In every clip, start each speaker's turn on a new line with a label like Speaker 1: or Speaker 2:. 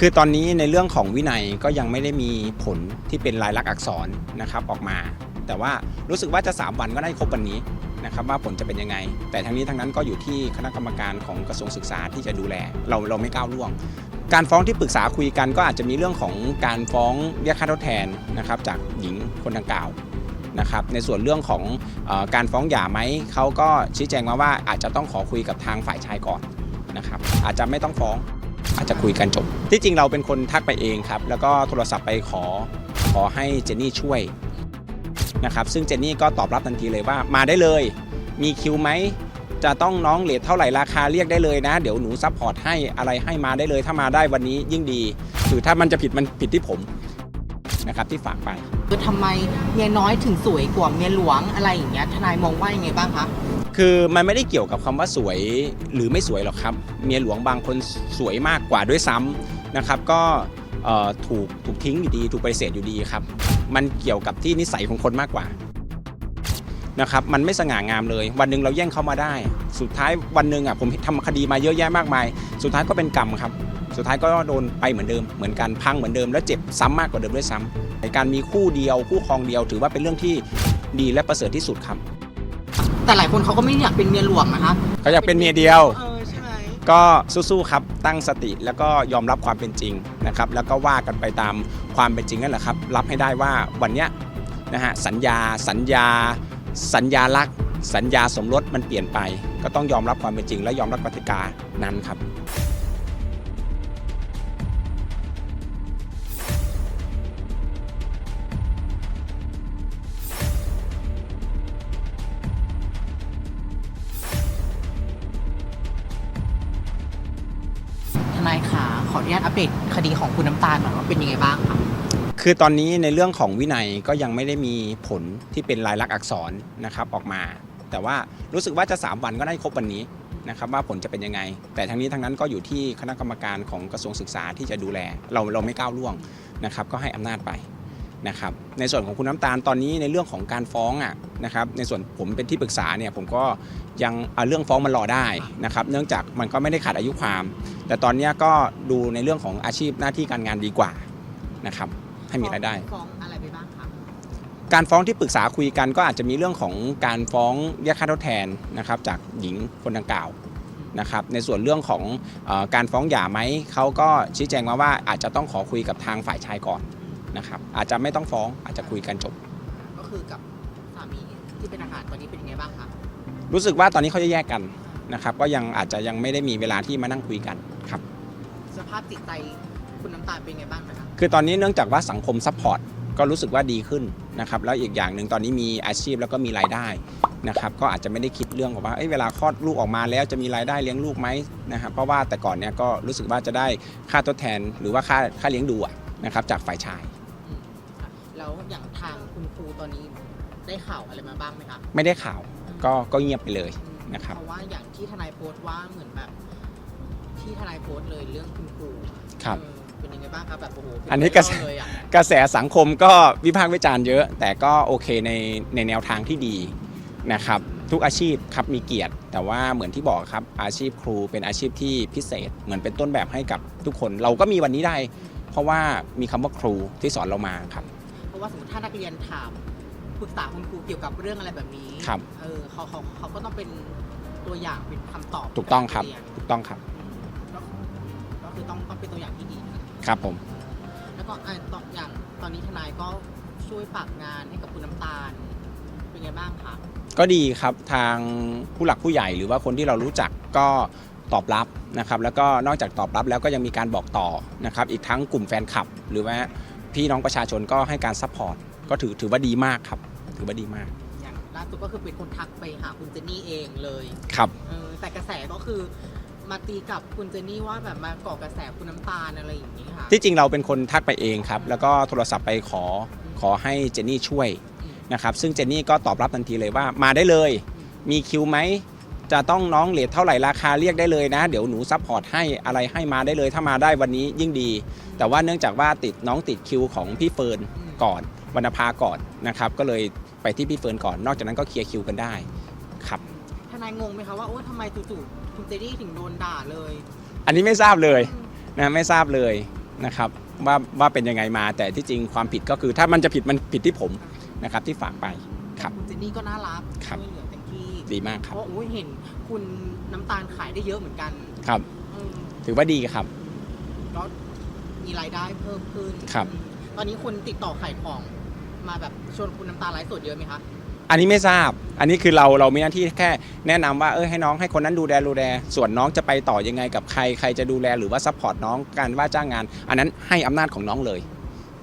Speaker 1: คือตอนนี้ในเรื่องของวินัยก็ยังไม่ได้มีผลที่เป็นลายลักษณ์อักษรนะครับออกมา แต่ว่ารู้สึกว่าจะ 3 วันก็ได้ครบวันนี้นะครับว่าผลจะเป็นยังไง แต่ทั้งนี้ทั้งนั้นก็อยู่ที่คณะกรรมการของกระทรวงศึกษาที่จะดูแล เราเราไม่ก้าวล่วง การฟ้องที่ปรึกษาคุยกันก็อาจจะมีเรื่องของการฟ้องเรียกค่าทดแทนนะครับจากหญิงคนดังกล่าวนะครับในส่วนเรื่องของอการฟ้องหย่าไหมเขาก็ชี้แจงมาว่าอาจจะต้องขอคุยกับทางฝ่ายชายก่อนนะครับอาจจะไม่ต้องฟ้อง อาจจะคุยกันจบ ที่จริงเราเป็นคนทักไปเองครับ แล้วก็โทรศัพท์ไปขอขอให้เจนนี่ช่วยนะครับ ซึ่งเจนนี่ก็ตอบรับทันทีเลยว่ามาได้เลย มีคิวไหมจะต้องน้องเลทเท่าไหร่ราคาเรียกได้เลยนะ เดี๋ยวหนูซัพพอร์ตให้อะไรให้มาได้เลย ถ้ามาได้วันนี้ยิ่งดีหรือถ้ามันจะผิดมันผิดที่ผมนะครับที่ฝากไป
Speaker 2: คือทำไมเมียน้อยถึงสวยกว่าเมียหลวงอะไรอย่างเงี้ยทนายมองว่ายังไงบ้างคะ
Speaker 1: คือมันไม่ได้เกี่ยวกับคำว่าสวยหรือไม่สวยหรอกครับ เมียหลวงบางคนสวยมากกว่าด้วยซ้ำนะครับก็ถูกถูกทิ้งอยู่ดี ถูกปฏิเสธอยู่ดีครับ มันเกี่ยวกับที่นิสัยของคนมากกว่านะครับมันไม่สง่างามเลย วันหนึ่งเราแย่งเขามาได้ สุดท้ายวันหนึ่งอะผมทำคดีมาเยอะแยะมากมาย สุดท้ายก็เป็นกรรมครับ สุดท้ายก็โดนไปเหมือนเดิม เหมือนกันพังเหมือนเดิมแล้วเจ็บซ้ำมากกว่าเดิมด้วยซ้ำในการมีคู่เดียวคู่ครองเดียว ถือว่าเป็นเรื่องที่ดีและประเสริฐที่สุดครับ
Speaker 2: แต่หลายคนเขาก็ไม่อยากเป็นเมียหลวงนะคะ
Speaker 1: เขาอยากเป็นเมียเดียว
Speaker 2: เออใช่ไหม
Speaker 1: ก็สู้ๆครับตั้งสติแล้วก็ยอมรับความเป็นจริงนะครับแล้วก็ว่ากันไปตามความเป็นจริงนั่นแหละครับ รับให้ได้ว่าวันเนี้ยนะฮะสัญญาสัญญา สัญญาลักษณ์สัญญาสมรสมันเปลี่ยนไป ก็ต้องยอมรับความเป็นจริง และยอมรับกติกานั้นครับ
Speaker 2: เดตคดีของคุณน้ำตาลหน่อยว่าเป็นยังไงบ้างคะ
Speaker 1: คือตอนนี้ในเรื่องของวินัยก็ยังไม่ได้มีผลที่เป็นลายลักษณ์อักษรนะครับออกมา แต่ว่ารู้สึกว่าจะ 3 วันก็ได้ครบวันนี้นะครับว่าผลจะเป็นยังไง แต่ทั้งนี้ทั้งนั้นก็อยู่ที่คณะกรรมการของกระทรวงศึกษาที่จะดูแล เราเราไม่ก้าวล่วงนะครับก็ให้อำนาจไป นะครับในส่วนของคุณน้ำตาลตอนนี้ในเรื่องของการฟ้องอะนะครับในส่วนผมเป็นที่ปรึกษาเนี่ยผมก็ยังเอาเรื่องฟ้องมันรอได้นะครับเนื่องจากมันก็ไม่ได้ขาดอายุความ แต่ตอนเนี้ยก็ดูในเรื่องของอาชีพหน้าที่การงานดีกว่านะครับให้มีรายได้
Speaker 2: ฟ้องอะไรไปบ้างคะ
Speaker 1: การฟ้องที่ปรึกษาคุยกันก็อาจจะมีเรื่องของการฟ้องเรียกค่าทดแทนนะครับจากหญิงคนดังกล่าวนะครับในส่วนเรื่องของเออการฟ้องหย่าไหมเขาก็ชี้แจงมาว่าอาจจะต้องขอคุยกับทางฝ่ายชายก่อน นะครับอาจจะไม่ต้องฟ้องอาจจะคุยกันจบ
Speaker 2: ก็คือกับสามีที่เป็นอาหารตอนนี้เป็นยังไงบ้างคะ
Speaker 1: รู้สึกว่าตอนนี้เขาจะแยกกันนะครับก็ยังอาจจะยังไม่ได้มีเวลาที่มานั่งคุยกันครับ
Speaker 2: สภาพจิตใจคุณน้ำตาลเป็นยังไงบ้างนะคะ
Speaker 1: คือตอนนี้เนื่องจากว่าสังคมซัพพอร์ตก็รู้สึกว่าดีขึ้นนะครับแล้วอีกอย่างหนึ่งตอนนี้มีอาชีพแล้วก็มีรายได้นะครับก็อาจจะไม่ได้คิดเรื่องของว่าเอ้ยเวลาคลอดลูกออกมาแล้วจะมีรายได้เลี้ยงลูกไหมนะครับเพราะว่าแต่ก่อนเนี่ยก็รู้สึกว่าจะได้ค่าทดแทนหรือว่าค่าค่าเลี้ยงดูอะนะครับจากฝ่ายชายา
Speaker 2: งคุณครูตอนนี้ได้ข่าวอะไรมาบ้างไหมคะ
Speaker 1: ไม่ได้ข่าวก็ก็เงียบไปเลย
Speaker 2: อืม
Speaker 1: นะครับ
Speaker 2: เพราะว่าอย่างที่ทนายโพสต์ว่าเหมือนแบบ ที่ทนายโพสต์เลยเรื่องคุณครู
Speaker 1: ครับ
Speaker 2: เออเป็นยังไงบ้างครับแบบโอ้โหเป็
Speaker 1: อันนี้กระแส
Speaker 2: เลยอะ
Speaker 1: กระแสสังคมก็วิพากษ์วิจารณ์เยอะ แต่ก็โอเคในในแนวทางที่ดีนะครับ ทุกอาชีพครับมีเกียรติ แต่ว่าเหมือนที่บอกครับอาชีพครูเป็นอาชีพที่พิเศษ เหมือนเป็นต้นแบบให้กับทุกคน เราก็มีวันนี้ได้ เพราะว่ามีคำว่าครูที่สอนเรามาครับ
Speaker 2: เพ ราะว่าสมมติถ้านักเรียนถามปรึกษาคุณครูเกี่ยวกับเรื่องอะไรแบบนี้
Speaker 1: ครับ
Speaker 2: เออเขาเขาเขาก็ต้องเป็นตัวอย่างเป็นคำตอบ
Speaker 1: ถูกต้องครับ
Speaker 2: ให้นักเยน
Speaker 1: ถูกต้องครับ
Speaker 2: ก็ก็คือต้องต้องเป็นตัวอย่างที่ดี
Speaker 1: ครับผม
Speaker 2: แล้วก็อะตอนอย่างตอนนี้ทนายก็ช่วยฝากงานให้กับคุณน้ำตาล เป็นไงบ้างคะ
Speaker 1: ก็ดีครับทางผู้หลักผู้ใหญ่หรือว่าคนที่เรารู้จักก็ตอบรับนะครับ แล้วก็นอกจากตอบรับแล้วก็ยังมีการบอกต่อนะครับ อีกทั้งกลุ่มแฟนคลับ หรือว่า พี่น้องประชาชนก็ให้การซัพพอร์ตก็ถือถือว่าดีมากครับถือว่าดีมาก
Speaker 2: อย่างล่าสุดก็คือเป็นคนทักไปหาคุณเจนนี่เองเลย
Speaker 1: ครับ
Speaker 2: เออแต่กระแสก็คือมาตีกับคุณเจนนี่ว่าแบบมาก่อกระแสคุณน้ำตาลอะไรอย่างนี้ค่ะ
Speaker 1: ที่จริงเราเป็นคนทักไปเองครับ แล้วก็โทรศัพท์ไปขอขอให้เจนนี่ช่วยนะครับซึ่งเจนนี่ก็ตอบรับทันทีเลยว่ามาได้เลย มีคิวไหม จะต้องน้องเลทเท่าไหร่ราคาเรียกได้เลยนะ เดี๋ยวหนูซัพพอร์ตให้อะไรให้มาได้เลย ถ้ามาได้วันนี้ยิ่งดี แต่ว่าเนื่องจากว่าติดน้องติดคิวของพี่เฟิร์นก่อนวรรณภาก่อนนะครับก็เลยไปที่พี่เฟิร์นก่อน นอกจากนั้นก็เคลียร์คิวกันได้ครับ
Speaker 2: ทนายงงไหมคะว่าโอ้ทำไมจู่ๆคุณเจนนี่ถึงโดนด่าเลย
Speaker 1: อันนี้ไม่ทราบเลยนะไม่ทราบเลยนะครับว่าว่าเป็นยังไงมา แต่ที่จริงความผิดก็คือถ้ามันจะผิดมันผิดที่ผมนะครับที่ฝากไปครับ
Speaker 2: คุณเจนนี่ก็น่ารัก
Speaker 1: ครับ ดีมากครับ
Speaker 2: เพราะโอ้ยเห็นคุณน้ำตาลขายได้เยอะเหมือนกัน
Speaker 1: ครับ
Speaker 2: เออ
Speaker 1: ถือว่าดีครับ
Speaker 2: แล้วมีรายได้เพิ่มขึ้น
Speaker 1: ครับ
Speaker 2: อืมตอนนี้คนติดต่อขายของมาแบบชวนคุณน้ำตาลไลฟ์สดเยอะไหมคะ
Speaker 1: อันนี้ไม่ทราบ อันนี้คือเราเรามีหน้าที่แค่แนะนำว่าเออให้น้องให้คนนั้นดูแลดูแล ส่วนน้องจะไปต่อยังไงกับใครใครจะดูแลหรือว่าซัพพอร์ตน้องการว่าจ้างงาน อันนั้นให้อำนาจของน้องเลย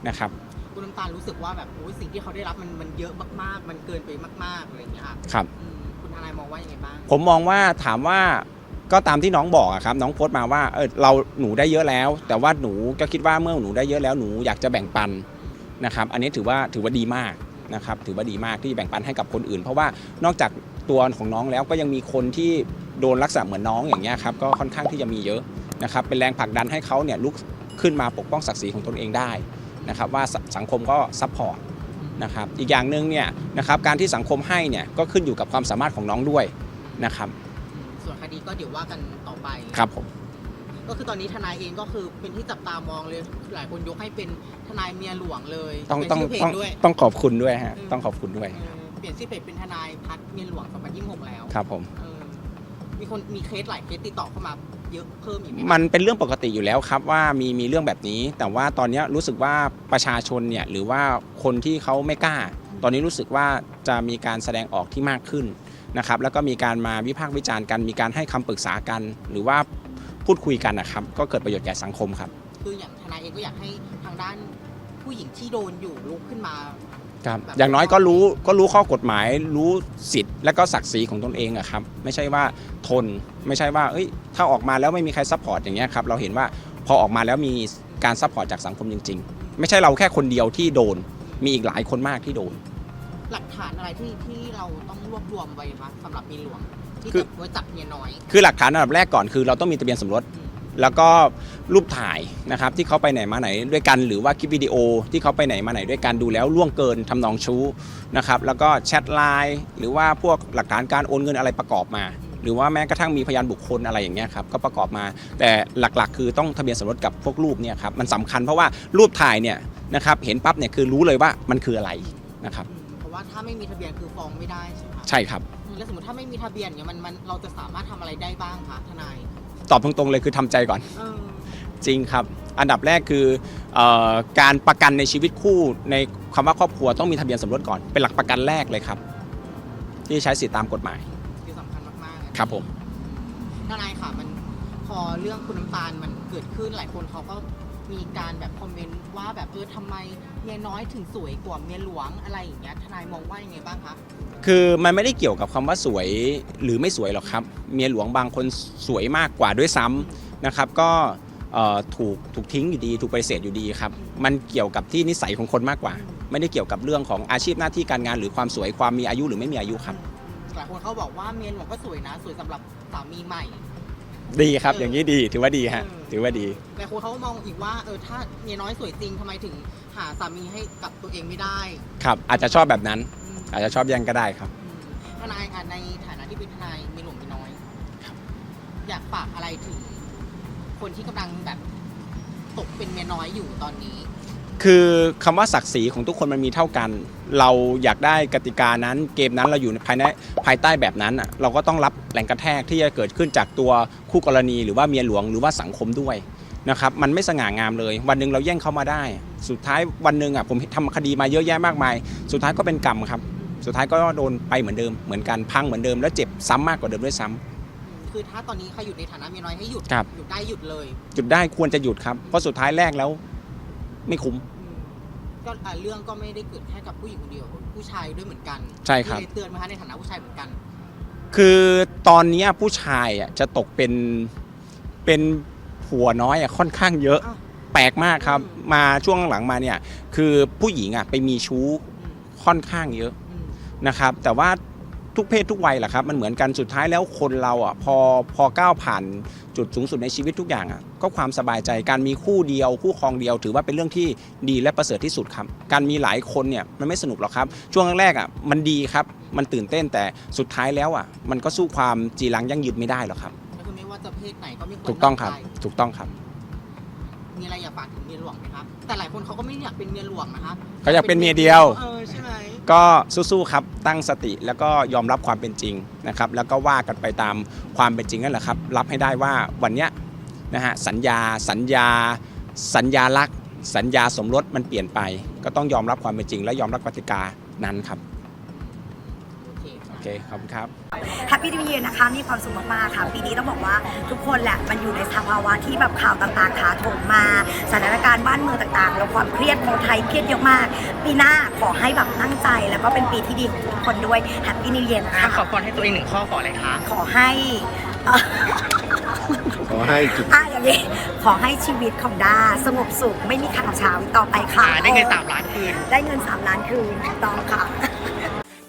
Speaker 1: นะครับ
Speaker 2: คุณน้ำตาลรู้สึกว่าแบบโอ้ยสิ่งที่เขาได้รับมันมันเยอะมากๆ มันเกินไปมากๆอะไรอย่างเงี้ยค่ะ
Speaker 1: ครับ
Speaker 2: อืมคุณ ทนายมองว่ายังไงบ้าง
Speaker 1: ผมมองว่าถามว่าก็ตามที่น้องบอกอะครับ น้องโพสต์มาว่าเออเราหนูได้เยอะแล้ว แต่ว่าหนูก็คิดว่าเมื่อหนูได้เยอะแล้วหนูอยากจะแบ่งปันนะครับ อันนี้ถือว่าถือว่าดีมากนะครับ ถือว่าดีมากที่แบ่งปันให้กับคนอื่น เพราะว่านอกจากตัวของน้องแล้วก็ยังมีคนที่โดนลักษณะเหมือนน้องอย่างเงี้ยครับก็ค่อนข้างที่จะมีเยอะนะครับ เป็นแรงผลักดันให้เขาเนี่ยลุกขึ้นมาปกป้องศักดิ์ศรีของตนเองได้นะครับ ว่าสสังคมก็ซัพพอร์ต นะครับอีกอย่างหนึ่งเนี่ยนะครับการที่สังคมให้เนี่ยก็ขึ้นอยู่กับความสามารถของน้องด้วยนะครับ
Speaker 2: อืมส่วนคดีก็เดี๋ยวว่ากันต่อไป
Speaker 1: ครับผม
Speaker 2: ก็คือตอนนี้ทนายเองก็คือเป็นที่จับตามองเลยหลายคนยกให้เป็นทนายเมียหลวงเลย
Speaker 1: ต้อง
Speaker 2: เป็น
Speaker 1: ต้อง
Speaker 2: ชื่อเพจ
Speaker 1: ต้อง
Speaker 2: ด้วย
Speaker 1: ต้องขอบคุณด้วยฮะ
Speaker 2: อืม
Speaker 1: ต้องขอบคุณด้วย
Speaker 2: เออเปลี่ยนชื่อเพจเป็นทนายพัฒน์เมียหลวง2026แล้ว
Speaker 1: ครับผม
Speaker 2: เออมีคนมีเคสหลายเคสติดต่อเข้ามา เยอะเพิ่มอีกไหมคะ
Speaker 1: มันเป็นเรื่องปกติอยู่แล้วครับว่ามีมีเรื่องแบบนี้ แต่ว่าตอนนี้รู้สึกว่าประชาชนเนี่ยหรือว่าคนที่เขาไม่กล้า ตอนนี้รู้สึกว่าจะมีการแสดงออกที่มากขึ้นนะครับแล้วก็มีการมาวิพากษ์วิจารณ์กัน มีการให้คำปรึกษากัน หรือว่าพูดคุยกันนะครับ ก็เกิดประโยชน์แก่สังคมครับ
Speaker 2: คืออย่างทนายเองก็อยากให้ทางด้านผู้หญิงที่โดนอยู่ลุกขึ้นมา
Speaker 1: ครับ
Speaker 2: แบบ
Speaker 1: อย่างน้อยก็รู้ก็รู้ข้อกฎหมาย รู้สิทธิ์และก็ศักดิ์ศรีของตนเองอะครับไม่ใช่ว่าทนไม่ใช่ว่าเอ้ยถ้าออกมาแล้วไม่มีใครซัพพอร์ตอย่างเงี้ยครับเราเห็นว่าพอออกมาแล้วมีการซัพพอร์ตจากสังคมจริง ๆ ไม่ใช่เราแค่คนเดียวที่โดน มีอีกหลายคนมากที่โดน
Speaker 2: หลักฐานอะไรที่ที่เราต้องรวบรวมไว้คะสำหรับเมียหลวงที่
Speaker 1: คือ
Speaker 2: จะไว้จับเมียน้อย
Speaker 1: คือหลักฐานอันดับแรกก่อนคือเราต้องมีทะเบียนสมรส
Speaker 2: อืม
Speaker 1: แล้วก็รูปถ่ายนะครับที่เขาไปไหนมาไหนด้วยกัน หรือว่าคลิปวิดีโอที่เขาไปไหนมาไหนด้วยกันดูแล้วล่วงเกินทำนองชู้นะครับแล้วก็แชทไลน์หรือว่าพวกหลักฐานการโอนเงินอะไรประกอบมา หรือว่าแม้กระทั่งมีพยานบุคคลอะไรอย่างเงี้ยครับก็ประกอบมา แต่หลักๆ คือต้องทะเบียนสมรสกับพวกรูปเนี่ยครับมันสำคัญเพราะว่ารูปถ่ายเนี่ยนะครับเห็นปั๊บเนี่ยคือรู้เลยว่ามันคืออะไรนะครับ
Speaker 2: อืมเพราะว่าถ้าไม่มีทะเบียนคือฟ้องไม่ได้ใช่ไหมคะ
Speaker 1: ใช่ครับ
Speaker 2: อืมแล้วสมมติถ้าไม่มีทะเบียนเนี่ยมันมันเราจะสามารถทำอะไรได้บ้างคะทนาย
Speaker 1: ตอบตรงๆเลยคือทำใจก่อน
Speaker 2: เออ
Speaker 1: จริงครับ อันดับแรกคือเออการประกันในชีวิตคู่ในคำว่าครอบครัวต้องมีทะเบียนสมรสก่อน เป็นหลักประกันแรกเลยครับ ที่ใช้สิทธิตามกฎหมาย
Speaker 2: คือสำคัญมากๆอะ
Speaker 1: ครับผม
Speaker 2: ทนายค่ะมันพอเรื่องคุณน้ำตาลมันเกิดขึ้นหลายคนเขาก็ มีการแบบคอมเมนต์ว่าแบบเออทำไมเมียน้อยถึงสวยกว่าเมียหลวงอะไรอย่างเงี้ยทนายมองว่ายังไงบ้างคะ
Speaker 1: คือมันไม่ได้เกี่ยวกับคำว่าสวยหรือไม่สวยหรอกครับ เมียหลวงบางคนสวยมากกว่าด้วยซ้ำนะครับ ก็เอ่อถูกถูกทิ้งอยู่ดี ถูกปฏิเสธอยู่ดีครับ มันเกี่ยวกับที่นิสัยของคนมากกว่า ไม่ได้เกี่ยวกับเรื่องของอาชีพหน้าที่การงาน หรือความสวยความมีอายุหรือไม่มีอายุครับ
Speaker 2: หลายคนเขาบอกว่าเมียหลวงก็สวยนะ สวยสำหรับสามีใหม่
Speaker 1: ดีครับ
Speaker 2: เออ
Speaker 1: อ
Speaker 2: อ
Speaker 1: ย่างนี้ดีถือว่าดีฮะถือว่าดี
Speaker 2: หลายคนเขาก็มองอีกว่าเออถ้าเมียน้อยสวยจริงทำไมถึงหาสามีให้กับตัวเองไม่ได้
Speaker 1: ครับอาจจะชอบแบบนั้น
Speaker 2: อืม
Speaker 1: อาจจะชอบแย่งก็ได้ครับ
Speaker 2: อืมทนายค่ะในฐานะที่เป็นทนายเมียหลวงเมียน้อยอยากฝากอะไรถึง คนที่กำลังแบบตกเป็นเมียน้อยอยู่ตอนนี้
Speaker 1: คือคำว่าศักดิ์ศรีของทุกคนมันมีเท่ากัน เราอยากได้กติกานั้น เกมนั้นเราอยู่ในภายในภายใต้แบบนั้นอะเราก็ต้องรับแรงกระแทกที่จะเกิดขึ้นจากตัวคู่กรณี หรือว่าเมียหลวงหรือว่าสังคมด้วยนะครับมันไม่สง่างามเลย วันหนึ่งเราแย่งเขามาได้ สุดท้ายวันหนึ่งอะผมทำคดีมาเยอะแยะมากมาย สุดท้ายก็เป็นกรรมครับ สุดท้ายก็โดนไปเหมือนเดิมเหมือนกันพังเหมือนเดิมแล้วเจ็บซ้ำมากกว่าเดิมด้วยซ้ำ
Speaker 2: คือถ้าตอนนี้ใครอยู่ในฐานะเมียน้อยให้หยุด
Speaker 1: ครับ
Speaker 2: หยุดได้หยุดเลย
Speaker 1: หยุดได้ควรจะหยุดครับเพราะสุดท้ายแรกแล้ว ไม่คุ้ม
Speaker 2: อืมก็อ่าเรื่องก็ไม่ได้เกิดแค่กับผู้หญิงคนเดียว ผู้ชายด้วยเหมือนกัน
Speaker 1: ใช่ครับ
Speaker 2: มีอะไเตือนไหมคะในฐานะผู้ชายเหมือนกัน
Speaker 1: คือตอนเนี้ยผู้ชายอะจะตกเป็นเป็นผัวน้อยอะค่อนข้างเยอะ
Speaker 2: อ้าว
Speaker 1: แปลกมากครับ
Speaker 2: อืม
Speaker 1: มาช่วงหลังมาเนี่ย คือผู้หญิงอะไปมีชู้
Speaker 2: อืม
Speaker 1: ค่อนข้างเยอะ
Speaker 2: อืม
Speaker 1: นะครับ แต่ว่า ทุกเพศทุกวัยแหละครับมันเหมือนกันสุดท้ายแล้วคนเราอะพอพอก้าวผ่านจุดสูงสุดในชีวิตทุกอย่างอะก็ความสบายใจการมีคู่เดียว คู่ครองเดียว ถือว่าเป็นเรื่องที่ดีและประเสริฐที่สุดครับการมีหลายคนเนี่ยมันไม่สนุกหรอกครับ ช่วงแรกๆอะมันดีครับมันตื่นเต้นแต่สุดท้ายแล้วอะมันก็สู้ความจีรังยั่งยืนไม่ได้หรอกครับ
Speaker 2: ก็คือไม่ว่าจะเพศไหนก็ไม่ควร
Speaker 1: ถูกต้องครับ
Speaker 2: นอกใจ
Speaker 1: ถูกต้องครับ
Speaker 2: มีอะไรอยากฝากถึงเมียหลวงไหมครับแต่หลายคนเขาก็ไม่อยากเป็นเมียหลวงนะครับ
Speaker 1: เขาอยากเป็นเมียเดียว
Speaker 2: เออใช่ไหม
Speaker 1: ก็สู้ๆครับตั้งสติแล้วก็ยอมรับความเป็นจริงนะครับแล้วก็ว่ากันไปตามความเป็นจริงนั่นแหละครับ รับให้ได้ว่าวันเนี้ยนะฮะสัญญาสัญญา สัญญาลักษณ์สัญญาสมรสมันเปลี่ยนไป ก็ต้องยอมรับความเป็นจริง และยอมรับกติกานั้นครับ
Speaker 2: เค
Speaker 1: โอเคขอบคุณครับ
Speaker 3: แฮปปี้นิวเยียนะคะ มีความสุขมากๆค่ะ ปีนี้ต้องบอกว่าทุกคนแหละ มันอยู่ในสภาวะที่แบบข่าวต่างๆถาโถมมา สถานการณ์บ้านเมืองต่างๆ แล้วความเครียดของไทยเครียดเยอะมาก ปีหน้าขอให้แบบตั้งใจ แล้วก็เป็นปีที่ดีของทุกคนด้วยแฮปปี้นิวเยียนะ
Speaker 2: อะ
Speaker 3: คะ
Speaker 2: ขอพรให้ตัวเองหนึ่งข้อขออะไรคะ
Speaker 3: ขอให้เอ่อ
Speaker 4: ขอให้จุด
Speaker 3: อะอย่างนี้ขอให้ชีวิตของด้าสงบสุขไม่มีข่าวเช้าอีกต่อไปค่ะ
Speaker 2: อ่าได้เงินสามล้านคืน
Speaker 3: ได้เงินสามล้านคืนถูกต้องค่ะ